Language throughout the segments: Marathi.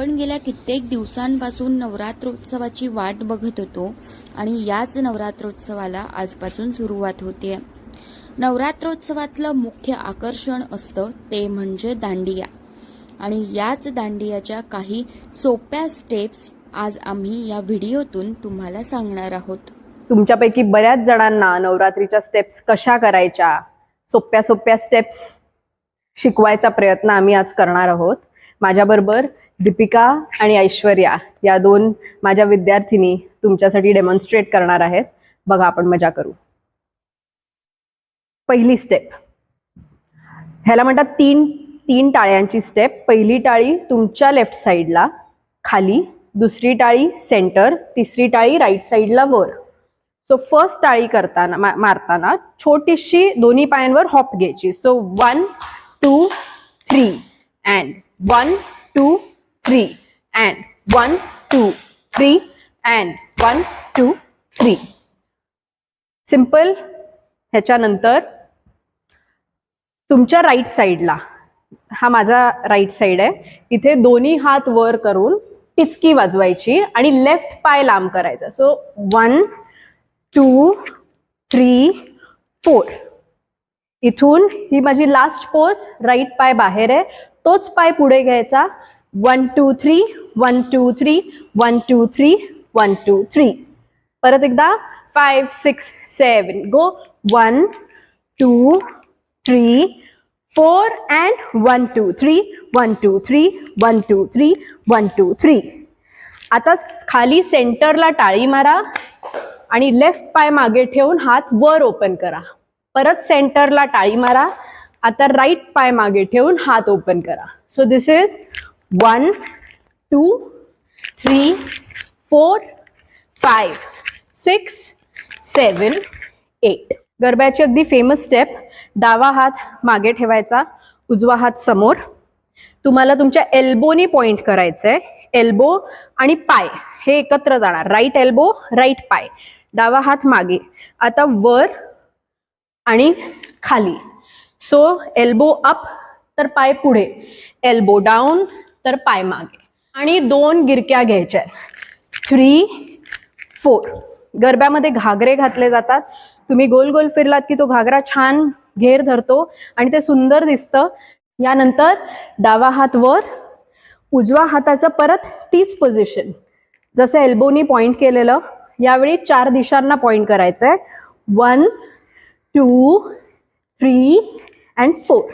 आपण गेल्या कित्येक दिवसांपासून नवरात्रोत्सवाची वाट बघत होतो आणि याच नवरात्रोत्सवाला आजपासून सुरुवात होते. नवरात्रोत्सवातलं मुख्य आकर्षण असतं ते म्हणजे दांडिया. आणि याच दांडियाच्या काही सोप्या स्टेप्स आज आम्ही या व्हिडिओतून तुम्हाला सांगणार आहोत. तुमच्यापैकी बऱ्याच जणांना नवरात्रीच्या स्टेप्स कशा करायच्या सोप्या सोप्या स्टेप्स शिकवायचा प्रयत्न आम्ही आज करणार आहोत. माझ्याबरोबर दीपिका आणि ऐश्वर्या या दोन माझ्या विद्यार्थिनी तुमच्यासाठी डेमॉन्स्ट्रेट करणार आहेत. बघा आपण मजा करू. पहिली स्टेप ह्याला म्हणतात तीन तीन टाळ्यांची स्टेप पहिली टाळी तुमच्या लेफ्ट साईडला खाली. दुसरी टाळी सेंटर तिसरी टाळी राईट साईडला वर. सो फर्स्ट टाळी करताना मा- मारताना छोटीशी दोन्ही पायांवर हॉप घ्यायची. So one two three and one two three and one two three and one two three simple ह्याच्यानंतर तुमच्या राईट साईडला हा माझा राईट साईड आहे. इथे दोन्ही हात वर करून टिचकी वाजवायची आणि लेफ्ट पाय लांब करायचा. So one two three four इथून ही माझी लास्ट पोज राईट पाय बाहेर आहे. तोच पाय पुढे घ्यायचा. One two three one two three one two three one two three परत एकदा. Five six seven go one two three four and one two three one two three one two three one two three आता खाली सेंटरला टाळी मारा आणि लेफ्ट पाय मागे ठेवून हात वर ओपन करा. परत सेंटरला टाळी मारा. आता राईट पाय मागे ठेवून हात ओपन करा. So this is one two three four five six seven eight. गरब्याची अगदी फेमस स्टेप डावा हात मागे ठेवायचा उजवा हात समोर. तुम्हाला तुमच्या एल्बोनी पॉइंट करायचंय. एल्बो आणि पाय हे एकत्र जाणार. राईट एल्बो राईट पाय. डावा हात मागे. आता वर आणि खाली. सो एल्बो अप तर पाय पुढे. एल्बो डाऊन तर पाय मागे. आणि दोन गिरक्या घ्यायच्या थ्री फोर गरब्यामध्ये घागरे घातले जातात. तुम्ही गोल गोल फिरलात की तो घागरा छान घेर धरतो आणि ते सुंदर दिसतं. यानंतर डावा हात वर उजव्या हाताचं परत तीच पोझिशन जसं एल्बोनी पॉईंट केलेलं यावेळी चार दिशांना पॉईंट करायचं आहे one two three and four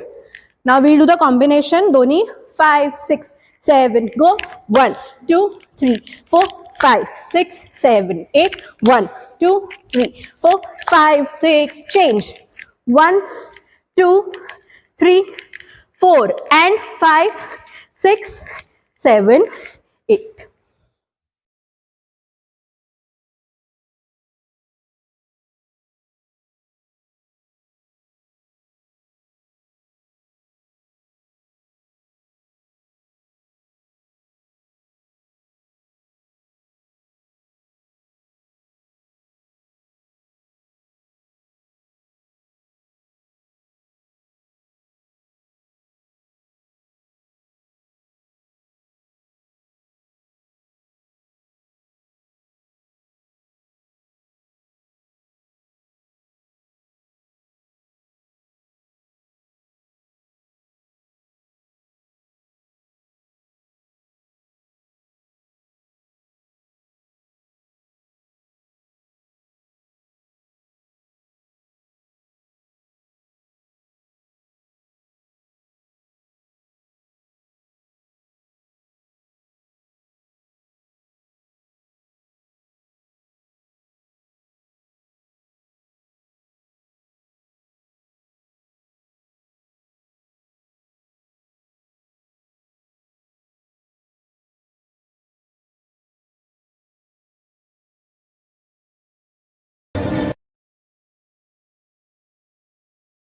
now will do the combination दोन्ही 5, 6, 7. Go. 1, 2, 3, 4, 5, 6, 7, 8. 1, 2, 3, 4, 5, 6. Change. 1, 2, 3, 4 and 5, 6, 7, 8.